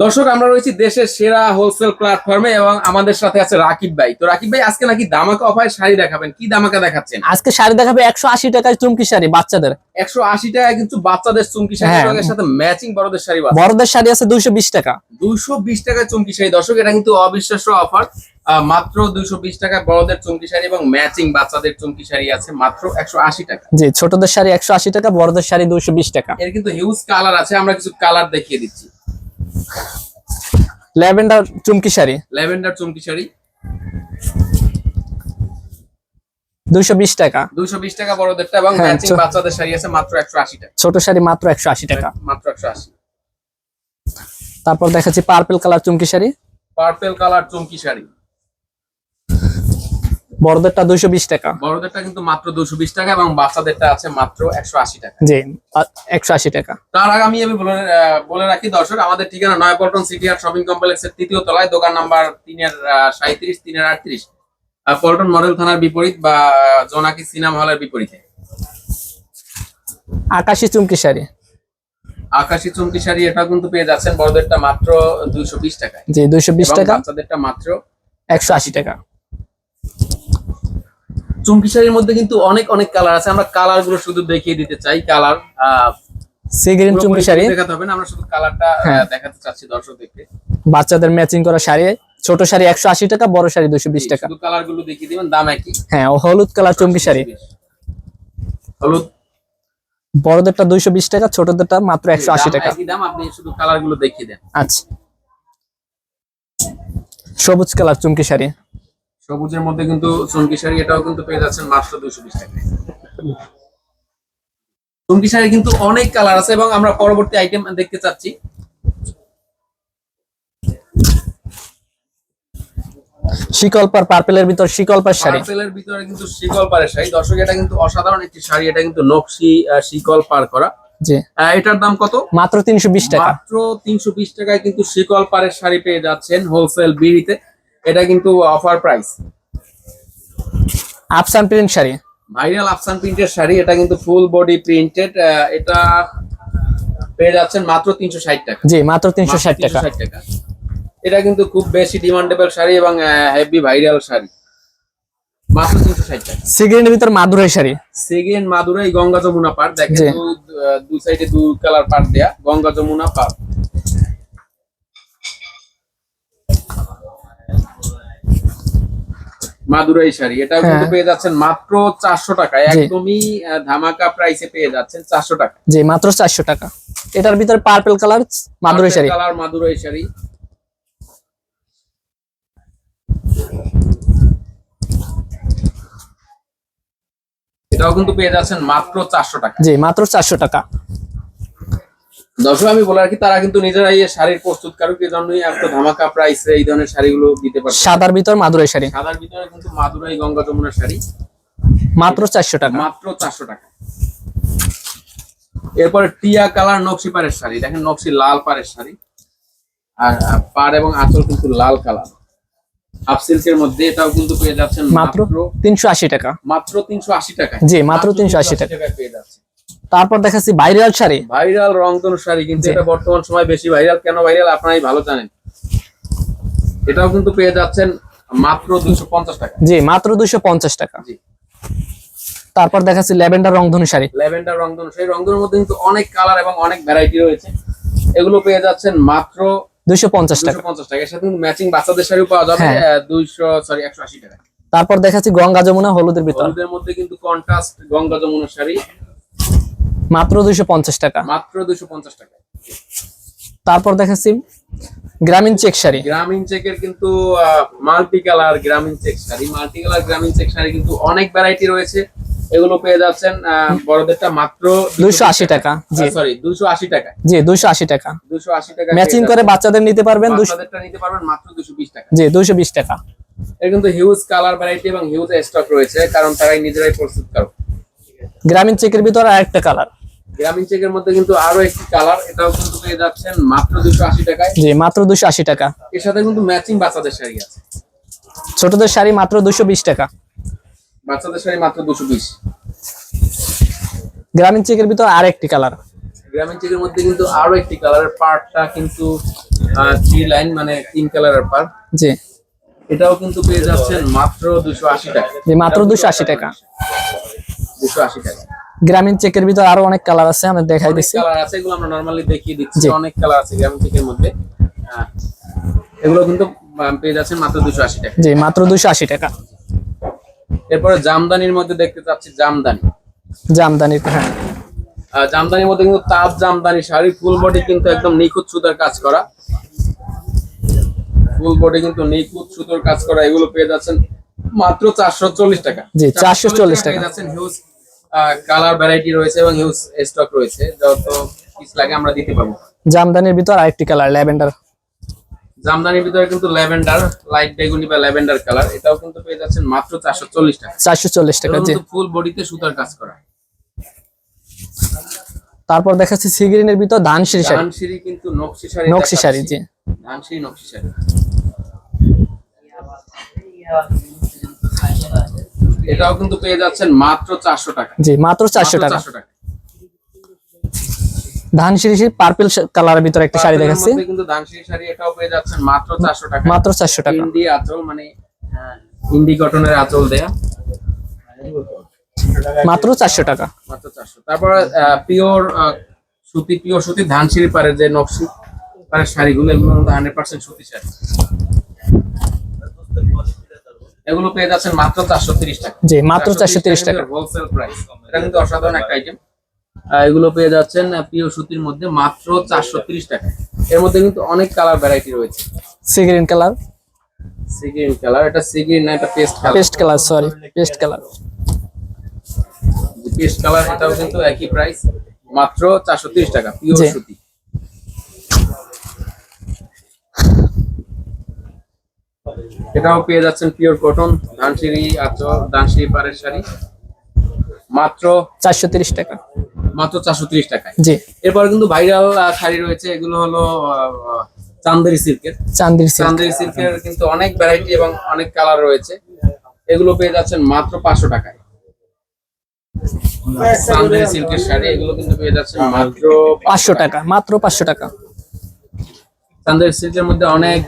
দর্শক আমরা রয়েছি দেশের সেরা হোলসেল প্ল্যাটফর্মে এবং আমাদের সাথে আছে রাকিব ভাই। তো রাকিব ভাই আজকে নাকি দামাকা অফারে শাড়ি দেখাবেন? কি দামাকা দেখাচ্ছেন? আজকে শাড়ি দেখাবে একশো আশি টাকায় চুমকি শাড়ি বাচ্চাদের। একশো আশি টাকায় কিন্তু বাচ্চাদের চুমকি শাড়ি হ্যাঁ। সাথে ম্যাচিং বড়দের শাড়ি বড়দের শাড়ি আছে দুইশো বিশ টাকা। দুইশো বিশ টাকায় চুমকি শাড়ি। দর্শক এটা কিন্তু অবিশ্বাস্য অফার মাত্র দুইশো বিশ টাকা বড়দের চুমকি শাড়ি এবং ম্যাচিং বাচ্চাদের চুমকি শাড়ি আছে মাত্র একশো আশি টাকা জি ছোটদের শাড়ি একশো আশি টাকা বড়দের শাড়ি দুইশো বিশ টাকা। এর কিন্তু হিউজ কালার আছে। আমরা কিছু কালার দেখিয়ে দিচ্ছি। ল্যাভেন্ডার চুমকি শাড়ি। ল্যাভেন্ডার চুমকি শাড়ি। দুইশো বিশ টাকা। দুইশো বিশ টাকা বড়দেরটা এবং ম্যাচিং বাচ্চাদের শাড়ি আছে মাত্র একশো আশি টাকা। ছোট শাড়ি মাত্র একশো আশি টাকা। মাত্র একশো আশি। তারপর দেখাচ্ছি পার্পল কালার চুমকি শাড়ি। পার্পল কালার চুমকি শাড়ি। বড়দেরটা দুইশো বিশ টাকা। বড়দেরটা কিন্তু মাত্র দুশো বিশ টাকা এবং বাচ্চাদেরটা আছে মাত্র একশো আশি টাকা। জি একশো আশি টাকা। তার আগে আমি আমি বলে বলে রাখি দর্শক আমাদের ঠিকানা নয়াপল্টন সিটি আর শপিং কমপ্লেক্সের তৃতীয় তলায় দোকান নাম্বার তিনের সাঁত্রিশ তিনের আটত্রিশ পল্টন মডেল থানার বিপরীত বা জোনাকি সিনেমা হলের বিপরীতে। আকাশি চুমকি শাড়ি। আকাশি চুমকি শাড়ি এটা কিন্তু পেয়ে যাচ্ছেন বড়দেরটা মাত্র দুইশো বিশ টাকায়। জি দুইশো বিশ এবং টাকা। বাচ্চাদেরটা মাত্র একশো আশি টাকা। চুমকি শাড়ির মধ্যে কিন্তু অনেক অনেক কালার আছে। আমরা কালারগুলো শুধু দেখিয়ে দিতে চাই কালার সি গ্রিন চুমকি শাড়ি দেখাতে হবে না আমরা শুধু কালারটা হ্যাঁ। দেখাতে চাচ্ছি দর্শকদেরকে। বাচ্চাদের ম্যাচিং করা শাড়ি ছোট শাড়ি একশো আশি টাকা বড় শাড়ি দুশো বিশ টাকা। কালারগুলো দেখিয়ে দিবেন দাম একই। হ্যাঁ ও হলুদ কালার চুমকি শাড়ি। হলুদ। বড়দেরটা দুইশো বিশ টাকা ছোটদেরটা মাত্র একশো আশি টাকা। দাম আপনি শুধু কালারগুলো দেখিয়ে দেন। আচ্ছা। সবুজ কালার চুমকি শাড়ি। সবুজের মধ্যে কিন্তু চুমকি শাড়ি এটাও কিন্তু পেয়ে যাচ্ছেন মাত্র দুইশো বিশ টাকায়। চুমকি শাড়ি কিন্তু অনেক কালার আছে এবং আমরা পরবর্তী আইটেম দেখতে চাচ্ছি। শিকলপার পার্পেলের ভিতর শিকলপার শাড়ি। পার্পেলের ভিতরে কিন্তু শিকল পাড়ের শাড়ি। দর্শক এটা কিন্তু অসাধারণ একটি শাড়ি। এটা কিন্তু নকশি শিকল পার করা। জি। এটার দাম কত? মাত্র তিনশো বিশ টাকা। মাত্র তিনশো বিশ টাকায় কিন্তু শিকল পাড়ের শাড়ি পেয়ে যাচ্ছেন হোলসেল বিড়িতে। এটা কিন্তু offer price Afsan print sari? Viral Afsan প্রিন্টের শাড়ি এটা কিন্তু ফুল বডি প্রিন্টেড এটা পেয়ে যাচ্ছেন মাত্র তিনশো ষাট টাকা। জি মাত্র তিনশো ষাট টাকা। 360 টাকা। এটা কিন্তু খুব বেশি ডিমান্ডেবল শাড়ি এবং হেভি ভাইরাল শাড়ি। মাত্র তিনশো ষাট টাকা। সিগ্রিনের ভিতর মাদুরাই শাড়ি। সেকেন্ড মাদুরাই গঙ্গা যমুনা পার দেখেন দু- দুই সাইডে দু কালার পার দেয়া গঙ্গা যমুনা পার মাদুরাই শাড়ি। এটা কিন্তু হ্যাঁ। পেয়ে যাচ্ছেন মাত্র চারশো টাকা। একদমই ধামাকা প্রাইসে পেয়ে যাচ্ছেন চারশো টাকা। জি মাত্র চারশো টাকা। এটার ভিতরে purple colour Madurai sari. Colour Madurai sari. এটাও কিন্তু পেয়ে যাচ্ছেন মাত্র চারশো টাকা। জি মাত্র চারশো টাকা। দর্শক আমি বলে রাখি তারা কিন্তু নিজেরাই এই শাড়ির জন্যই এত ধামাকা প্রাইসে এই ধরনের শাড়িগুলো দিতে পারছে। সাদার ভিতর মাদুরাই শাড়ি। সাদার ভিতরে কিন্তু মাদুরাই গঙ্গা যমুনার শাড়ি। মাত্র চারশো টাকা। মাত্র চারশো টাকা। এরপরে টিয়া কালার নকশি পাড়ের শাড়ি। দেখেন নকশি লাল পাড়ের শাড়ি। আর পাড় এবং আঁচল কিন্তু লাল কালার। হাফ সিল্কের মধ্যে এটাও কিন্তু পেয়ে যাচ্ছেন মাত্র মাত্র তিনশো আশি টাকা। মাত্র তিনশো আশি টাকা জি, মাত্র 380 টাকা। পেয়ে যাচ্ছে। তারপর দেখাচ্ছি ভাইরাল শাড়ি। ভাইরাল রংধনু শাড়ি কিন্তু এটা বর্তমান সময় বেশি ভাইরাল। কেন ভাইরাল? আপনারাই ভালো জানেন। এটাও কিন্তু পেয়ে যাচ্ছেন মাত্র দুশো পঞ্চাশ টাকা। জি মাত্র দুইশো পঞ্চাশ টাকা। জি। তারপর দেখাচ্ছি ল্যাভেন্ডার রংধনু শাড়ি। ল্যাভেন্ডার রংধনু সেই রংধনুর মধ্যে কিন্তু অনেক কালার এবং অনেক ভ্যারাইটি রয়েছে। এগুলো পেয়ে যাচ্ছেন মাত্র দুইশো পঞ্চাশ দুশো টাকা পঞ্চাশ টাকা। এর সাথে কিন্তু ম্যাচিং বাচ্চাদের শাড়িও পাওয়া যাবে হ্যাঁ। দুইশো সরি একশো আশি টাকা তারপর দেখাচ্ছি গঙ্গা যমুনা হলুদের ভিতর। হলুদের মধ্যে কিন্তু কন্ট্রাস্ট গঙ্গা যমুনা শাড়ি। মাত্র দুইশো পঞ্চাশ টাকা। মাত্র দুশো পঞ্চাশ টাকা। তারপর দেখাচ্ছি গ্রামীণ চেক শাড়ি। গ্রামীণ চেকের কিন্তু multi colour Grameen check sari. Multi colour Grameen check sari কিন্তু অনেক ভ্যারাইটি রয়েছে। এগুলো পেয়ে যাচ্ছেন বড়দেরটা মাত্র দুইশো আশি টাকা জি। সরি দুশো আশি টাকা। জি দুইশো আশি টাকা। দুইশো আশি টাকা ম্যাচিং করে বাচ্চাদের নিতে পারবেন বাচ্চাদেরটা নিতে পারবেন মাত্র দুশো বিশ টাকা। জি দুইশো বিশ টাকা। এর কিন্তু হিউজ কালার ভ্যারাইটি এবং হিউজ স্টক রয়েছে কারণ তারাই নিজেরাই প্রস্তুত কারও গ্রামীণ চেকের ভিতর আর একটা কালার। গ্রামীণ চেকের মধ্যে কিন্তু আরও একটি কালার এটাও কিন্তু পেয়ে যাচ্ছেন মাত্র দুশো আশি টাকায়। জি মাত্র দুশো আশি টাকা। এর সাথে কিন্তু ম্যাচিং বাচ্চাদের শাড়ি আছে। ছোটদের শাড়ি মাত্র দুশো বিশ টাকা। বাচ্চাদের শাড়ি মাত্র দুশো বিশ। গ্রামীণ চেকের ভিতর আর একটি কালার। গ্রামীণ চেকের মধ্যে কিন্তু আরও একটি কালারের পার্টটা কিন্তু থ্রি লাইন মানে তিন কালারের পার্ট জি। এটাও কিন্তু পেয়ে যাচ্ছেন মাত্র দুশো আশি টাকা। জি, মাত্র 280 টাকা। দুশো আশি টাকা। গ্রামীণ চেকের ভিতর আরও অনেক কালার আছে আমি দেখাই দিচ্ছি কালার আছে এগুলো আমরা নর্মালি দেখিয়ে দিচ্ছি। অনেক কালার আছে গ্রামীণ চেকের মধ্যে। এগুলো কিন্তু আহ, পেয়ে যাচ্ছেন মাত্র দুশো আশি টাকা। জি মাত্র দুশো আশি টাকা। এরপরে জামদানির মধ্যে দেখতে চাচ্ছি জামদানি। জামদানির হ্যাঁ। জামদানির মধ্যে কিন্তু তাঁত জামদানি শাড়ি ফুল বডি কিন্তু একদম নিখুঁত সুতার কাজ করা। ফুল বডি কিন্তু নিখুঁত সুতোর কাজ করা এগুলো পেয়ে যাচ্ছেন মাত্র চারশো চল্লিশ টাকা। জি, 440 টাকা। পেয়ে যাচ্ছেন হিউজ কালার ভ্যারাইটি রয়েছে এবং হিউজ স্টক রয়েছে যত পিস লাগে আমরা দিতে পারব। জামদানির ভিতর আরেকটি কালার ল্যাভেন্ডার। জামদানির ভিতরে কিন্তু ল্যাভেন্ডার লাইট বেগুনি বা ল্যাভেন্ডার কালার এটাও কিন্তু পেয়ে যাচ্ছেন মাত্র চারশো চল্লিশ টাকা। চারশো চল্লিশ টাকা জি। ফুল বডিতে সুতার কাজ করা। তারপর দেখাচ্ছি সিগ্রিনের ভিতর ধানসিরি শাড়ি। ধানসিঁড়ি কিন্তু নকশি শাড়ি নকশি শাড়ি জি। ধানসিঁড়ি নকশি শাড়ি। এটাও কিন্তু পেয়ে যাচ্ছেন মাত্র চারশো টাকা। জি মাত্র চারশো টাকা। চারশো টাকা। পার্পল কালারের ভিতর একটা শাড়ি দেখাচ্ছি। কিন্তু ধানসিঁড়ি শাড়ি এটাও পেয়ে যাচ্ছেন মাত্র চারশো টাকা। মাত্র চারশো টাকা। ইন্ডি আঁচল মানে ইন্ডি কটনের আঁচল দেয়া। মাত্র চারশো টাকা। মাত্র চারশো। তারপরে পিওর সুতি পিওর সুতি ধানসিঁড়ি পারে যে নকশি পারে শাড়িগুলো এগুলো হান্ড্রেড পার্সেন্ট সুতি শাড়ি। এগুলো পেয়ে যাচ্ছেন মাত্র চারশো তিরিশ টাকা। জি মাত্র চারশো তিরিশ টাকা। হোলসেল প্রাইস এটা কিন্তু অসাধারণ একটা আইটেম এগুলো পেয়ে যাচ্ছেন পিওর সুতির মধ্যে মাত্র চারশো তিরিশ টাকা। এর মধ্যে কিন্তু অনেক কালার ভ্যারাইটি রয়েছে। Sea green colour. Sea green colour এটা না এটা paste colour paste colour sorry paste colour. Paste colour এটাও কিন্তু একই প্রাইস মাত্র চারশো তিরিশ টাকা পিওর সুতি। এটাও পেয়ে যাচ্ছেন পিওর কটন ধানসিঁড়ি আচল ধানসিঁড়ি পাড়ের শাড়ি। মাত্র চারশো তিরিশ টাকা। মাত্র চারশো তিরিশ টাকায়। জি। এরপর কিন্তু ভাইরাল শাড়ি রয়েছে এগুলো হলো চান্দেরি সিল্কের। চান্দির চান্দেরি সিল্কের কিন্তু অনেক ভ্যারাইটি এবং অনেক কালার রয়েছে। এগুলো পেয়ে যাচ্ছেন মাত্র পাঁচশো টাকায়। চান্দেরি সিল্কের শাড়ি এগুলো কিন্তু পেয়ে যাচ্ছেন মাত্র পাঁচশো টাকা মাত্র পাঁচশো টাকা। চান্দেরি সিল্কের মধ্যে অনেক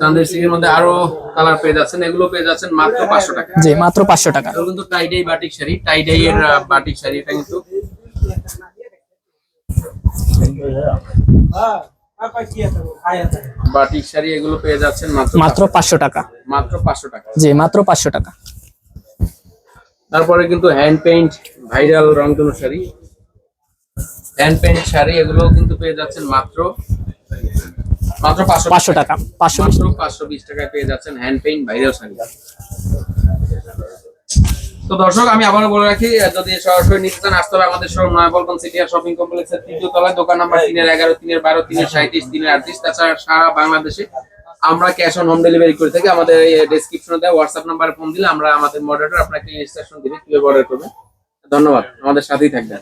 চান্দেরি সিল্কের মধ্যে আরও কালার পেয়ে যাচ্ছেন। এগুলো পেয়ে যাচ্ছেন মাত্র পাঁচশো টাকা। জি মাত্র পাঁচশো টাকা। এগুলো কিন্তু tie dye batik sari. Tie dye এর বাটিক শাড়ি এটা কিন্তু। বাটিক শাড়ি এগুলো পেয়ে যাচ্ছেন মাত্র মাত্র পাঁচশো টাকা। মাত্র পাঁচশো টাকা। জি মাত্র পাঁচশো টাকা। তারপরে কিন্তু হ্যান্ড পেইন্ট ভাইরাল রংধনু শাড়ি। হ্যান্ড পেইন্ট শাড়ি এগুলো কিন্তু পেয়ে যাচ্ছেন মাত্র মাত্র পাঁচশো পাঁচশো টাকা। পাঁচশো মাত্র পাঁচশো বিশ টাকায় পেয়ে যাচ্ছেন হ্যান্ড পেইন্ট ভাইরাল শাড়ি তো দর্শক আমি আবারও বলে রাখি যদি সরাসরি নিতে চান আসতে হবে আমাদের শোরুম নয়াপল্টন সিটি আর শপিং কমপ্লেক্সের তৃতীয় তলায়। দোকান নাম্বার তিনের এগারো তিনের বারো তিনের সাঁত্রিশ তিনের আটত্রিশ। তাছাড়া সারা বাংলাদেশে আমরা ক্যাশ অন হোম ডেলিভারি করে থাকি। আমাদের ডেসক্রিপশনে দেওয়া হোয়াটসঅ্যাপ নাম্বারে ফোন দিলে আমরা আমাদের মডারেটর আপনাকে ইনস্ট্রাকশন দিবে কীভাবে অর্ডার করবেন। ধন্যবাদ। আমাদের সাথেই থাকবেন।